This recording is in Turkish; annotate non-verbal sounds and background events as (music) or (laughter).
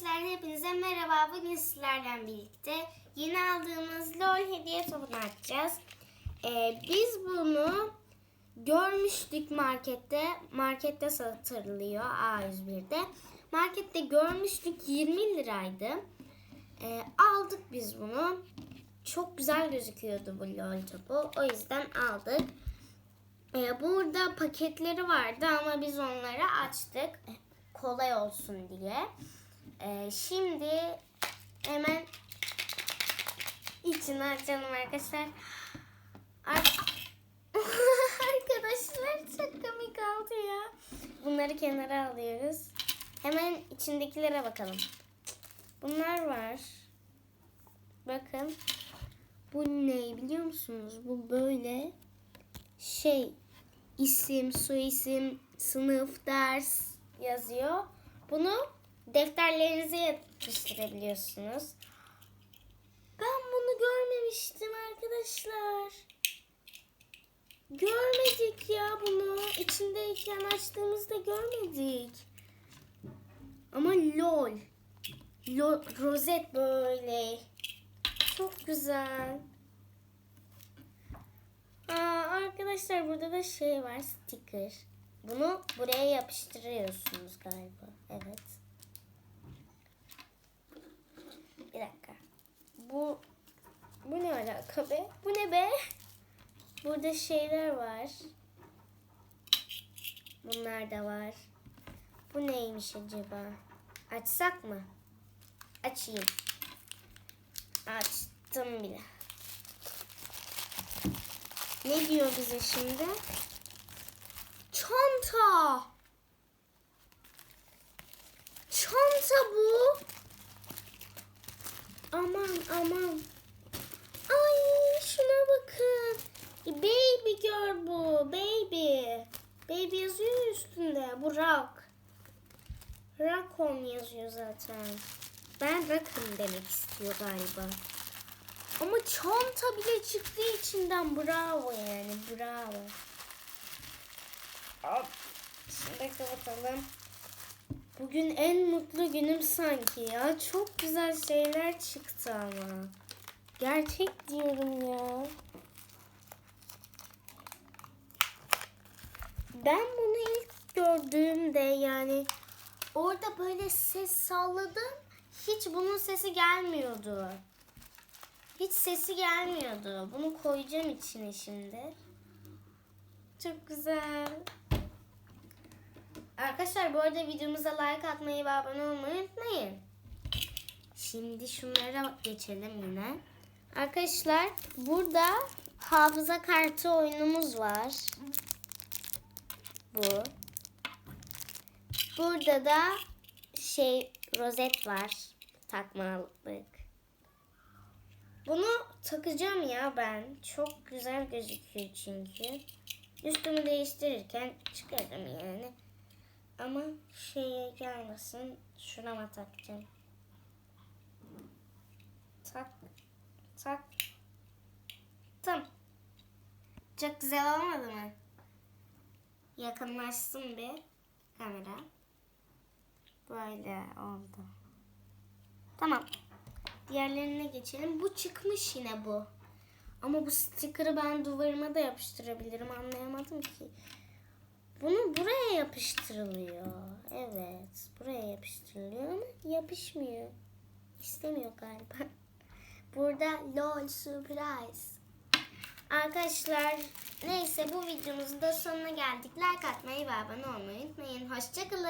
Arkadaşlar hepinize merhaba. Bugün sizlerle birlikte yeni aldığımız LOL hediye topunu açacağız. Ee, biz bunu görmüştük markette. Markette satılıyor A101'de. Markette görmüştük 20 liraydı. Ee, aldık biz bunu. Çok güzel gözüküyordu bu LOL topu. O yüzden aldık. Ee, burada paketleri vardı ama biz onları açtık. Kolay olsun diye. Ee, şimdi hemen içini açalım arkadaşlar. Ar- (laughs) arkadaşlar çok komik oldu ya. Bunları kenara alıyoruz. Hemen içindekilere bakalım. Bunlar var. Bakın. Bu ne biliyor musunuz? Bu böyle şey isim, soyisim, sınıf, ders yazıyor. Bunu defterlerinize yapıştırabiliyorsunuz. Ben bunu görmemiştim arkadaşlar. Görmedik ya bunu. İçindeyken açtığımızda görmedik. Ama lol. Lol rozet böyle. Çok güzel. Aa, arkadaşlar burada da şey var sticker. Bunu buraya yapıştırıyorsunuz galiba. Evet. Bir dakika. Bu bu ne alaka be? Bu ne be? Burada şeyler var. Bunlar da var. Bu neymiş acaba? Açsak mı? Açayım. Açtım bile. Ne diyor bize şimdi? Çanta. Çanta bu. Aman aman. Ay şuna bakın. Baby girl bu. Baby. Baby yazıyor üstünde. Bu rock. Rockon yazıyor zaten. Ben rock'ım demek istiyor galiba. Ama çanta bile çıktı içinden. Bravo yani. Bravo. Hop. Şimdi kapatalım. Bugün en mutlu günüm sanki ya. Çok güzel şeyler çıktı ama. Gerçek diyorum ya. Ben bunu ilk gördüğümde yani orada böyle ses salladım. Hiç bunun sesi gelmiyordu. Hiç sesi gelmiyordu. Bunu koyacağım içine şimdi. Çok güzel. Arkadaşlar bu arada videomuza like atmayı ve abone olmayı unutmayın. Şimdi şunlara geçelim yine. Arkadaşlar burada hafıza kartı oyunumuz var. Bu. Burada da şey rozet var. Takmalık. Bunu takacağım ya ben. Çok güzel gözüküyor çünkü. Üstümü değiştirirken çıkarım yani. Ama şeye gelmesin. Şurama takacağım. Tak. Tak. Tam. Çok güzel olmadı mı? Yakınlaşsın bir kamera. Böyle oldu. Tamam. Diğerlerine geçelim. Bu çıkmış yine bu. Ama bu sticker'ı ben duvarıma da yapıştırabilirim. Anlayamadım ki. Bunu buraya yapıştırılıyor. Evet. Buraya yapıştırılıyor ama yapışmıyor. İstemiyor galiba. (laughs) Burada LOL surprise. Arkadaşlar neyse bu videomuzun da sonuna geldik. Like atmayı ve abone olmayı unutmayın. Hoşçakalın.